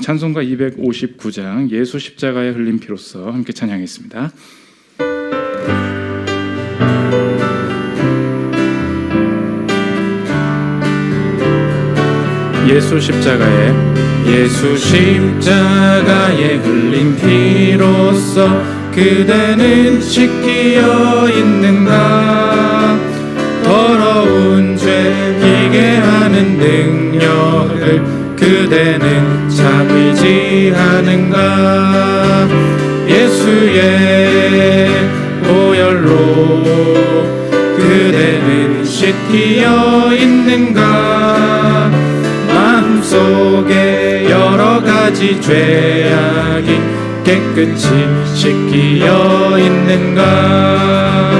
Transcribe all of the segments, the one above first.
찬송가 259장 예수 십자가의 흘린 피로써 함께 찬양했습니다. 예수 십자가에 예수 십자가에 흘린 피로써 그대는 씻기어 있는가 더러운 죄 희게 하는 능력을 그대는 참이지 하는가? 예수의 보혈로 그대는 씻기어 있는가? 마음속에 여러 가지 죄악이 깨끗이 씻기어 있는가?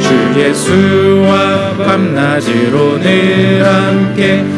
주 예수와 밤낮으로 늘 함께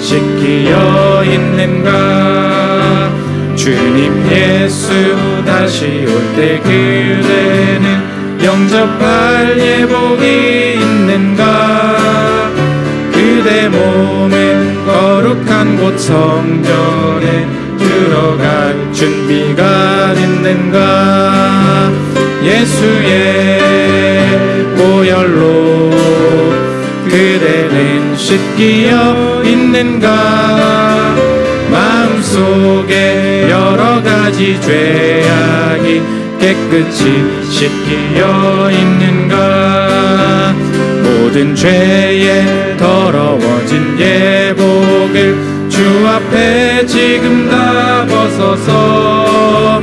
씻기어 있는가? 주님 예수 다시 올 때 그대는 영접할 예복이 있는가? 그대 몸은 거룩한 곳 성전에 들어갈 준비가 됐는가? 예수의 보혈로 그대는 씻기어 있는가? 마음속에 여러 가지 죄악이 깨끗이 씻기어 있는가? 모든 죄에 더러워진 예복을 주 앞에 지금 다 벗어서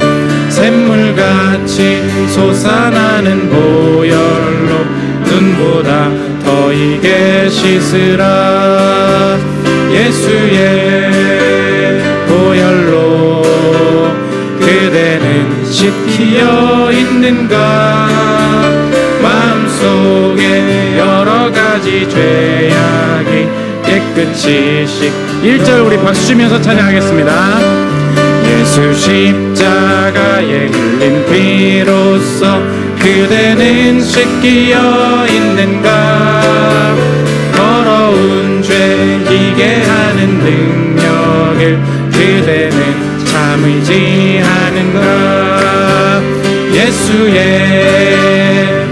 샘물같이 솟아나는 보혈로 눈 보다. 더 이게 씻으라. 예수의 보혈로 그대는 씻기어 있는가? 마음속에 여러 가지 죄악이 깨끗이 씻 1절 우리 박수 치면서 찬양하겠습니다. 예수 십자가에 흘린 피로써 그대는 씻기어 있는가? 더러운 죄 희게 하는 능력을 그대는 참으지 하는가? 예수의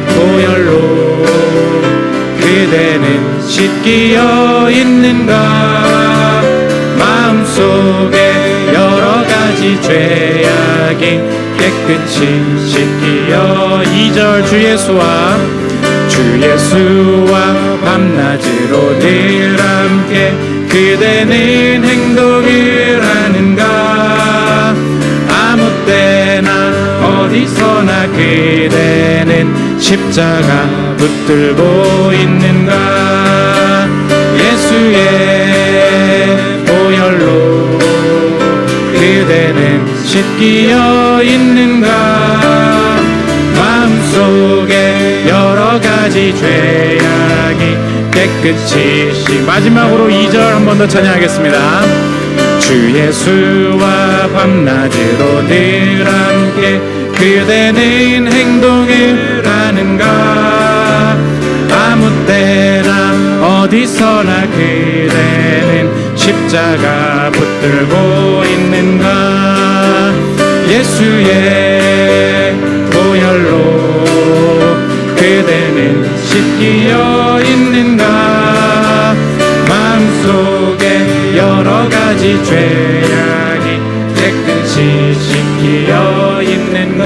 보혈로 그대는 씻기어 있는가? 마음속에 여러 가지 죄악이 깨끗이 씻기어 2절 주 예수와 주 예수와 밤낮으로 늘 함께 그대는 행동을 하는가? 아무 때나 어디서나 그대는 십자가 붙들고 있는가? 예수의 보혈로 그대는 씻기어 죄악이 깨끗이 씻 마지막으로 2절 한 번 더 찬양하겠습니다. 주 예수와 밤낮으로 늘 함께 그대는 행동을 하는가? 아무 때나 어디서나 그대는 십자가 붙들고 있는가? 예수의 보혈로 그대는 씻기어 있는가 마음속에 여러 가지 죄악이 깨끗이 씻기어 있는가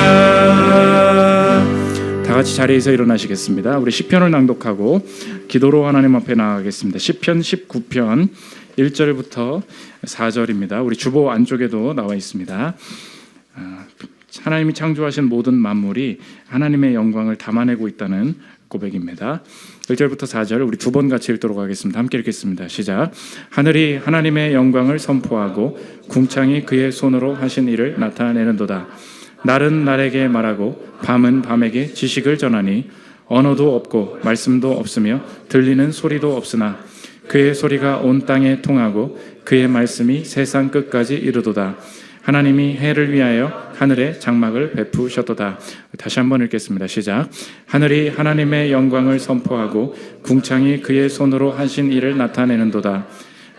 다 같이 자리에서 일어나시겠습니다. 우리 시편을 낭독하고 기도로 하나님 앞에 나가겠습니다. 시편 19편 1절부터 4절입니다. 우리 주보 안쪽에도 나와 있습니다. 아, 하나님이 창조하신 모든 만물이 하나님의 영광을 담아내고 있다는 고백입니다. 1절부터 4절 우리 두 번 같이 읽도록 하겠습니다. 함께 읽겠습니다. 시작. 하늘이 하나님의 영광을 선포하고 궁창이 그의 손으로 하신 일을 나타내는도다. 날은 날에게 말하고 밤은 밤에게 지식을 전하니 언어도 없고 말씀도 없으며 들리는 소리도 없으나 그의 소리가 온 땅에 통하고 그의 말씀이 세상 끝까지 이르도다. 하나님이 해를 위하여 하늘에 장막을 베푸셨도다. 다시 한번 읽겠습니다. 시작. 하늘이 하나님의 영광을 선포하고 궁창이 그의 손으로 하신 일을 나타내는도다.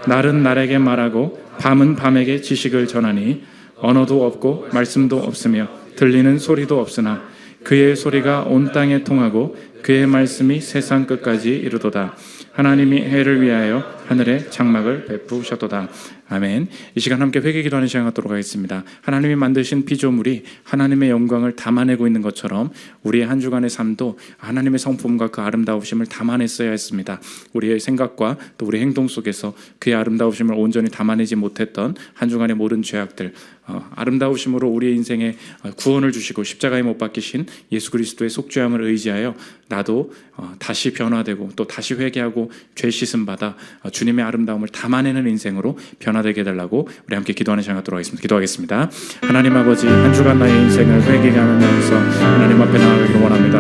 날은 날에게 말하고 밤은 밤에게 지식을 전하니 언어도 없고 말씀도 없으며 들리는 소리도 없으나 그의 소리가 온 땅에 통하고 그의 말씀이 세상 끝까지 이르도다. 하나님이 해를 위하여 하늘에 장막을 베푸셨도다. 아멘. 이 시간 함께 회개 기도하는 시간 갖도록 하겠습니다. 하나님이 만드신 피조물이 하나님의 영광을 담아내고 있는 것처럼 우리의 한 주간의 삶도 하나님의 성품과 그 아름다우심을 담아냈어야 했습니다. 우리의 생각과 또 우리 행동 속에서 그의 아름다우심을 온전히 담아내지 못했던 한 주간의 모든 죄악들 어, 아름다우심으로 우리의 인생에 어, 구원을 주시고 십자가에 못 박히신 예수 그리스도의 속죄함을 의지하여 나도 어, 다시 변화되고 또 다시 회개하고 죄 씻음 받아 어, 주님의 아름다움을 담아내는 인생으로 변화되게 해달라고 우리 함께 기도하는 시간 갖도록 하겠습니다. 기도하겠습니다. 하나님 아버지 한 주간 나의 인생을 회개하면서 하나님 앞에 나아가기를 원합니다.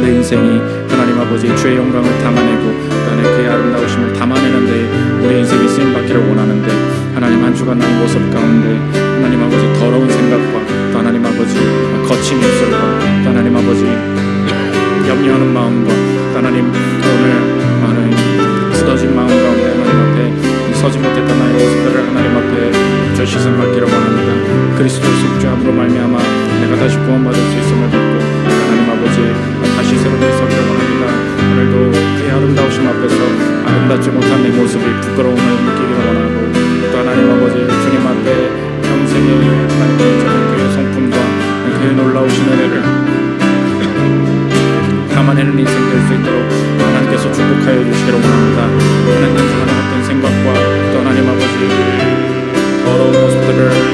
내 인생이 하나님 아버지 주의 영광을 담아내고 나의 그의 아름다우심을 담아내는데 우리 인생이 쓰임 받기를 원하는데 하나님 한 주간 나의 모습 가운데 하나님 아버지 더러운 생각과 또 하나님 아버지 거친 입술과 또 하나님 아버지 염려하는 마음과 하나님 굳어진 마음 가운데 하나님 앞에 서지 못했던 나의 모습들을 하나님 앞에 저 시선 받기를 원합니다. 그리스도의 속죄함으로 말미암아 내가 다시 구원받을 수 있음을 믿고 하나님 아버지 다시 새롭게 서기를 원합니다. 오늘도 그의 아름다우심 앞에서 아름답지 못한 내 모습이 부끄러움을 느끼기를 원하고 또 하나님 아버지 주님 앞에 평생의 하나님 그의 성품과 그의 놀라우신 은혜를 담아내는 인생 될 수 있도록 축복하여 주시기를 원합니다. 하나님 하나님 어떤 생각과 또 하나님 아버지 더러운 모습들을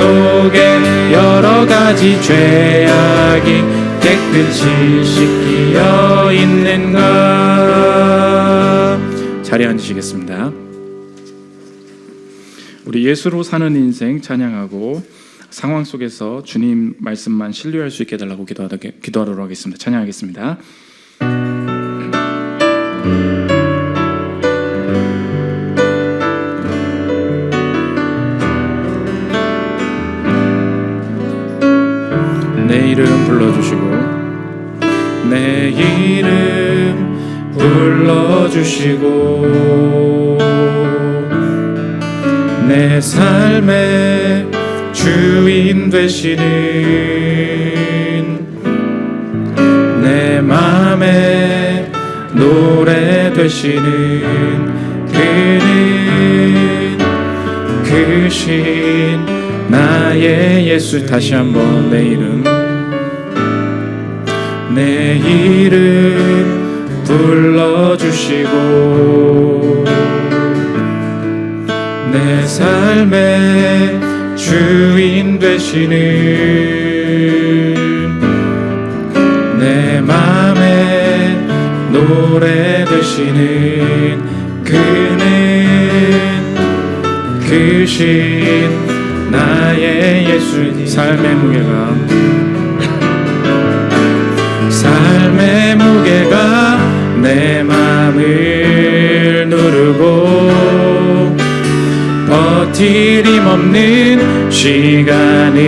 속에 여러 가지 죄악이 깨끗이 씻기어 있는가 자리에 앉으시겠습니다. 우리 예수로 사는 인생 찬양하고 상황 속에서 주님 말씀만 신뢰할 수 있게 해달라고 기도하도록 하겠습니다. 찬양하겠습니다 이름 불러주시고. 내 이름 불러주시고. 내 삶의 주인 되시는 내 맘에 노래 되시는 그는 그신 나의 예수. 다시 한번 내 이름 내 이름 불러주시고 내 삶의 주인 되시는 내 맘에 노래 되시는 그는 크신 나의 예수님. 삶의 무게가 버티림 없는 시간을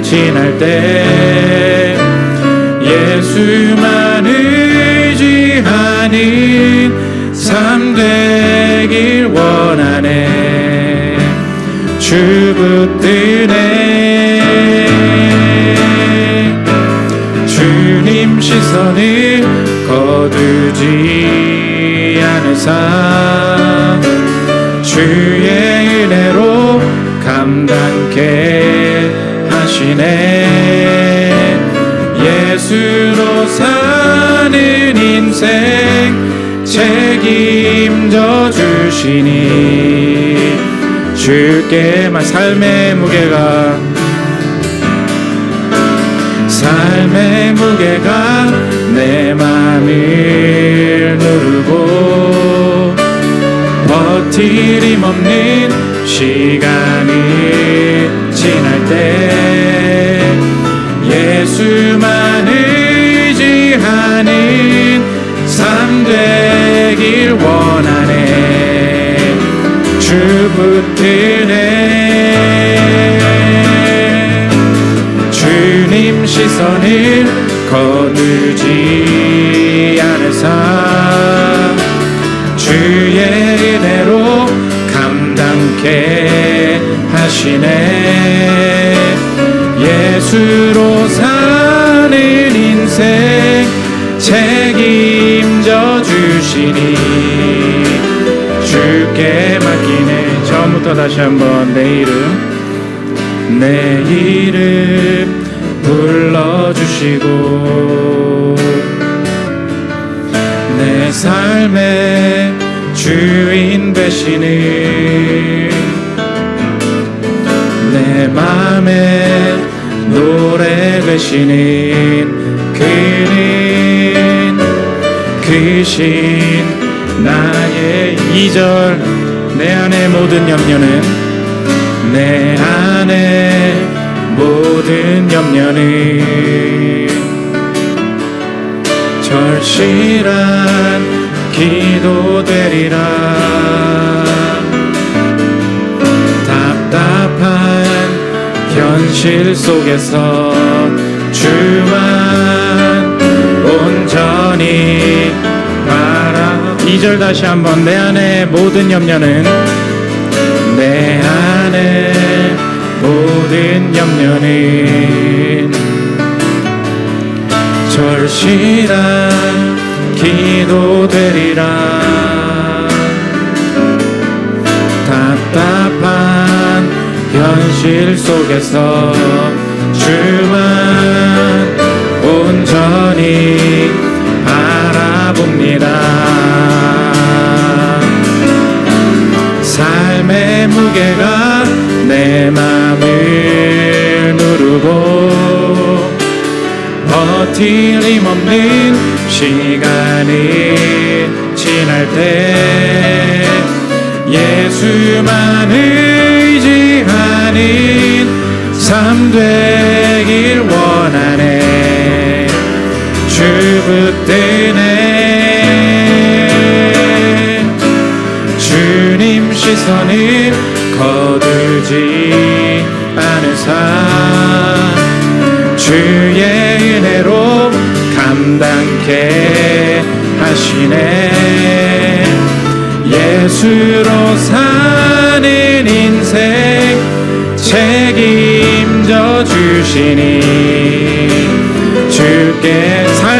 지날 때 예수만 의지하는 삶 되길 원하네. 주 붙드네. 주님 시선을 거두지 않으사 주 예수로 사는 인생 책임져 주시니 주께만 삶의 무게가 삶의 무게가 내 맘을 누르고 버티림 없는 시간이 지날 때 시선을 거두지 않으사 주의 은혜로 감당케 하시네. 예수로 사는 인생 책임져 주시니 주께 맡기네. 처음부터 다시 한번 내 이름 내 이름 불러 주시고 내 삶의 주인 되시는 내 맘에 노래 되시는 그는 크신 나의 이절 내 안의 모든 염려는 내 안에 모든 염려는 절실한 기도 되리라. 답답한 현실 속에서 주만 온전히 바라. 이절 다시 한번 내 안에 모든 염려는 모든 염려는 절실한 기도 되리라. 답답한 현실 속에서 주만 온전히 바라봅니다. 삶의 무게가 버티림 없는 시간이 지날 때 예수만 의지하는 삶되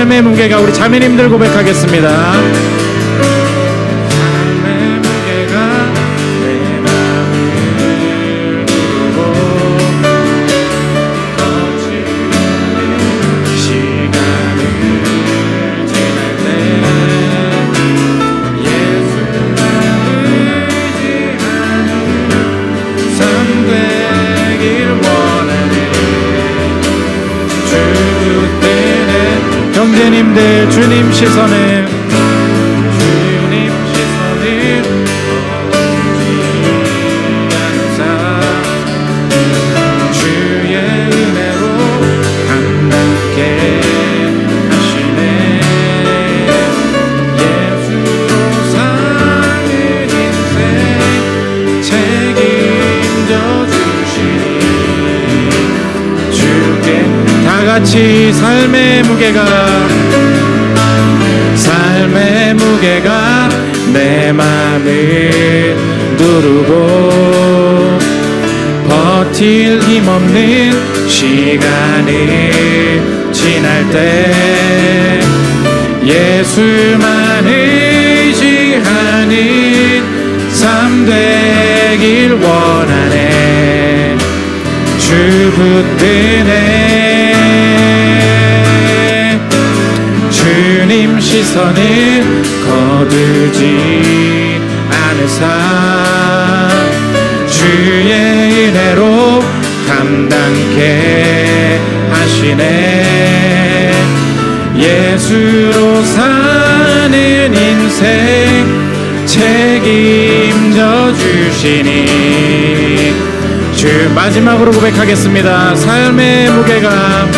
삶의 무게가 우리 자매님들 고백하겠습니다 다 같이 삶의 무게가 삶의 무게가 내 맘을 누르고 버틸 힘없는 시간을 지날 때 예수만 의지하는 삶 되길 원하네. 주 붙드네 시선을 거두지 않으사 주의 은혜로 감당케 하시네. 예수로 사는 인생 책임져 주시니 주 마지막으로 고백하겠습니다. 삶의 무게가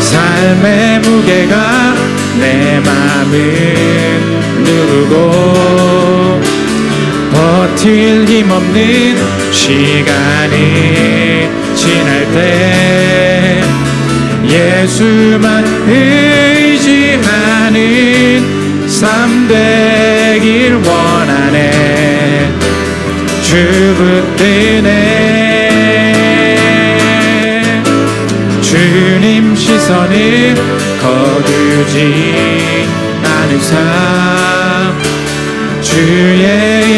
삶의 무게가 내 맘을 누르고 버틸 힘 없는 시간이 지날 때 예수만 의지하는 삶 되길 원하네. 주 붙드네. 주님 시선을 거두지 않으사 주의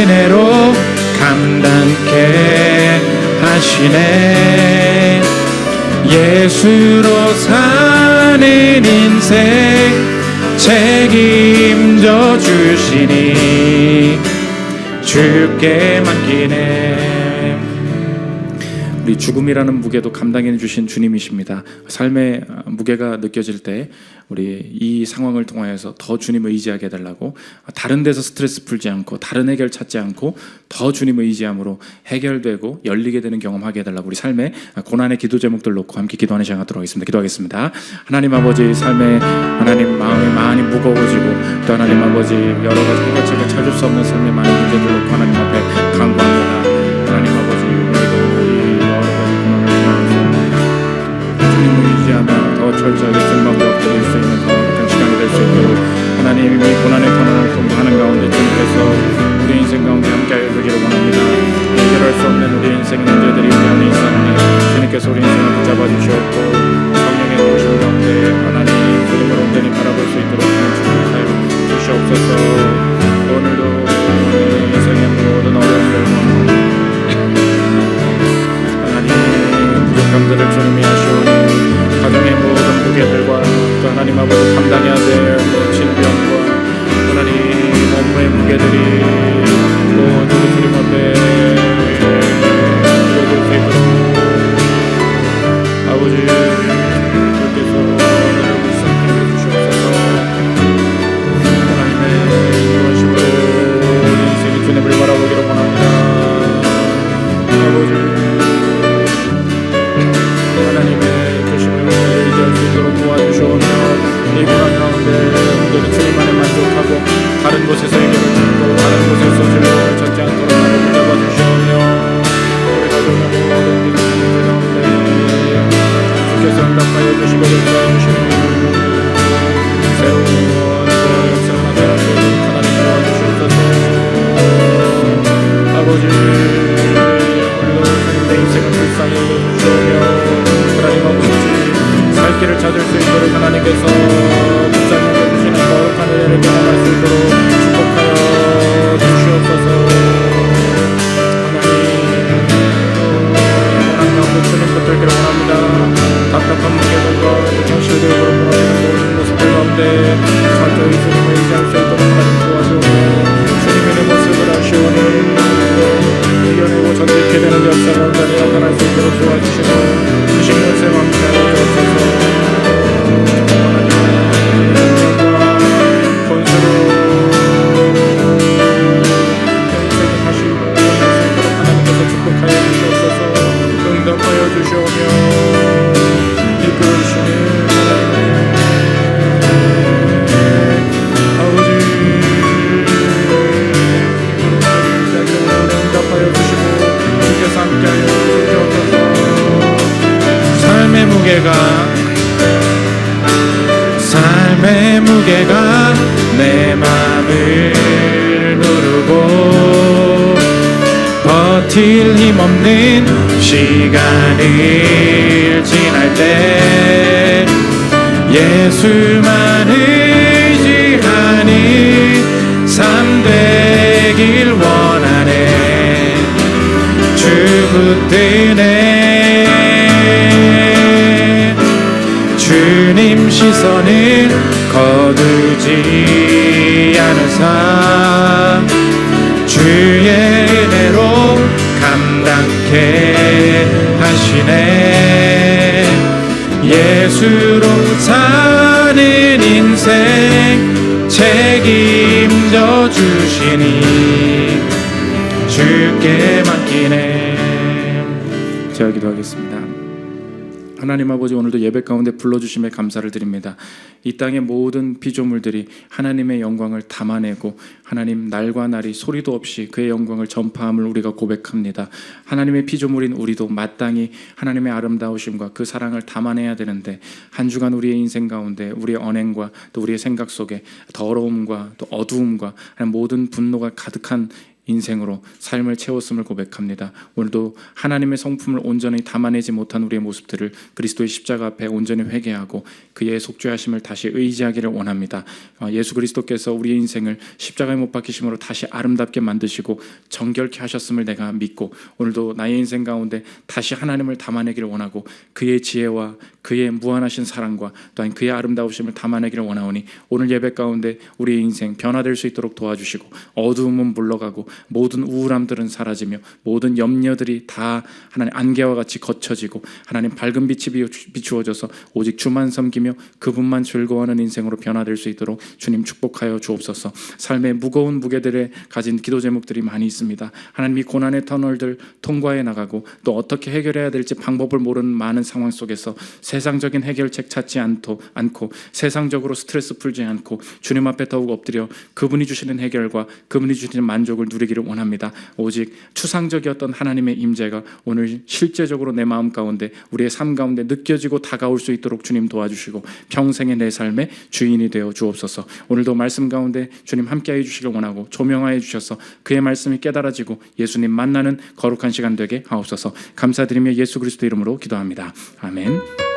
은혜로 감당케 하시네. 예수로 사는 인생 책임져 주시니 주께 맡기네 우리 죽음이라는 무게도 감당해 주신 주님이십니다. 삶의 무게가 느껴질 때 우리 이 상황을 통하여서 더 주님을 의지하게 해달라고 다른 데서 스트레스 풀지 않고 다른 해결 찾지 않고 더 주님을 의지함으로 해결되고 열리게 되는 경험하게 해달라고 우리 삶의 고난의 기도 제목들 놓고 함께 기도하는 시간 갖도록 하겠습니다. 기도하겠습니다. 하나님 아버지 삶의 하나님 마음이 많이 무거워지고 또 하나님 아버지 여러 가지 해결책을 찾을 수 없는 삶의 많은 문제들 놓고 하나님 앞에 간구합니다. 철저하게 쓸모없게 엎드릴 수 있는 더 행복한 시간이 될 수 있도록 하나님 이 고난의 터널을 통과하는 가운데 주님께서 우리 인생 가운데 함께하여 주기를 원합니다. 해결할 수 없는 우리 인생의 문제들이 우리 안에 있사오니 주님께서 우리 인생을 붙잡아 주시옵고 이 고난 가운데 온전히 주님만에 만족하고 다른 곳에서 해결을 무게 무게가 삶의 무게가 내 맘을 누르고 버틸 힘 없는 시간을 지날 때 예수만 의지하니 삼되길 원하네. 주 붙드네 하시네 예수로 사는 인생 책임져 주시니 주께 맡기네. 제가 기도하겠습니다 하나님 아버지 오늘도 예배 가운데 불러주심에 감사를 드립니다. 이 땅의 모든 피조물들이 하나님의 영광을 담아내고 하나님 날과 날이 소리도 없이 그의 영광을 전파함을 우리가 고백합니다. 하나님의 피조물인 우리도 마땅히 하나님의 아름다우심과 그 사랑을 담아내야 되는데 한 주간 우리의 인생 가운데 우리의 언행과 또 우리의 생각 속에 더러움과 또 어두움과 모든 분노가 가득한 인생으로 삶을 채웠음을 고백합니다. 오늘도 하나님의 성품을 온전히 담아내지 못한 우리의 모습들을 그리스도의 십자가 앞에 온전히 회개하고 그의 속죄하심을 다시 의지하기를 원합니다. 어, 예수 그리스도께서 우리의 인생을 십자가에 못 박히심으로 다시 아름답게 만드시고 정결케 하셨음을 내가 믿고 오늘도 나의 인생 가운데 다시 하나님을 담아내기를 원하고 그의 지혜와 그의 무한하신 사랑과 또한 그의 아름다우심을 담아내기를 원하오니 오늘 예배 가운데 우리의 인생 변화될 수 있도록 도와주시고 어두움은 물러가고 모든 우울함들은 사라지며 모든 염려들이 다 하나님 안개와 같이 거쳐지고 하나님 밝은 빛이 비추어져서 오직 주만 섬기며 그분만 즐거워하는 인생으로 변화될 수 있도록 주님 축복하여 주옵소서. 삶의 무거운 무게들에 가진 기도 제목들이 많이 있습니다. 하나님 이 고난의 터널들 통과해 나가고 또 어떻게 해결해야 될지 방법을 모르는 많은 상황 속에서 세상적인 해결책 찾지 않고, 않고 세상적으로 스트레스 풀지 않고 주님 앞에 더욱 엎드려 그분이 주시는 해결과 그분이 주시는 만족을 누리기를 원합니다. 오직 추상적이었던 하나님의 임재가 오늘 실제적으로 내 마음 가운데 우리의 삶 가운데 느껴지고 다가올 수 있도록 주님 도와주시고 평생의 내 삶의 주인이 되어 주옵소서. 오늘도 말씀 가운데 주님 함께해 주시길 원하고 조명하여 주셔서 그의 말씀이 깨달아지고 예수님 만나는 거룩한 시간 되게 하옵소서. 감사드리며 예수 그리스도 이름으로 기도합니다. 아멘.